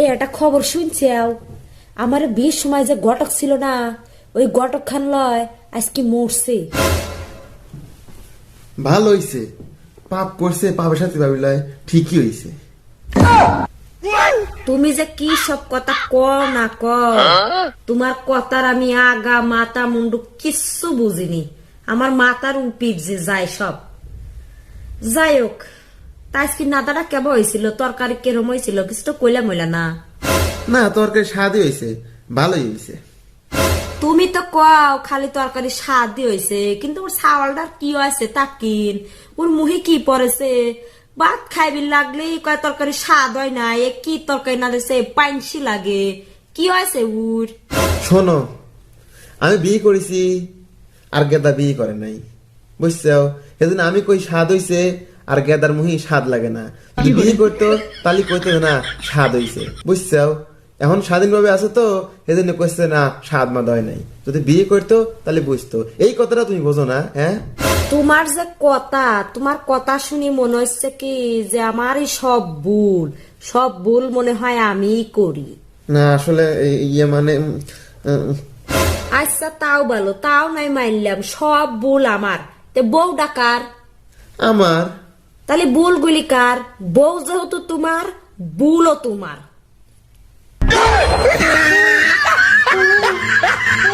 এ একটা খবর শুনছাও? আমার বিয়ের সময় যে ঘটক ছিল না ওই ঘটক খান লয় আজকে মরছে। ভালো হইছে। পাপ করছে পাপের সাথে ভাবিলায় ঠিকই হইছে। তুমি যে কি সব কথা ক না ক তোমার কথার আমি আগা মাথা মুন্ডু কিচ্ছু বুঝিনি। আমার মাথার উপির যে যায় সব। যাই হোক তা আজকে নাদাটা কেমন হয়েছিল তরকারি কেরম হয়েছিল কিছু তো কইলা মইলা না। না তরকারি স্বাদই হইছে। ভালোই হইছে। তুমি তো কও খালি তরকারি স্বাদ দিয়ে হয়েছে কিন্তু ওর চাওয়ালটার কি হয়েছে তা কিন ওর মুহে কি পড়েছে? ভাত খাইবি লাগলে কয় তরকারি স্বাদ হয় না। এ কি তরকারি না দিছে? পাইনসি লাগে। কি হয়েছে উর শোনো আমি বিয়ে করেছি আর গেদা বিয়ে করে নাই। বুঝছ? সেদিন আমি কই স্বাদ হইছে আর গেদার মুহি স্বাদ লাগে না। যদি বিয়ে করতো তাহলে কইতো না স্বাদ হইছে। বুঝছ এখন স্বাধীন ভাবে আছে তো সেদিন কইছে না স্বাদ মাদ হয় নাই। যদি বিয়ে করতো তাহলে বুঝতো। এই কথাটা তুমি বোঝো না হ্যাঁ? তোমার যে কথা তোমার কথা শুনি মনে হচ্ছে কি যে আমারই সব ভুল। সব ভুল মনে হয় আমি করি। না আসলে ইয়ে মানে আচ্ছা তাও ভালো তাও নাই মানলাম। সব ভুল আমার। তে বউ ডাকার আমার? তাহলে ভুলগুলি কার? বউ যেহেতু তোমার বুলও তোমার।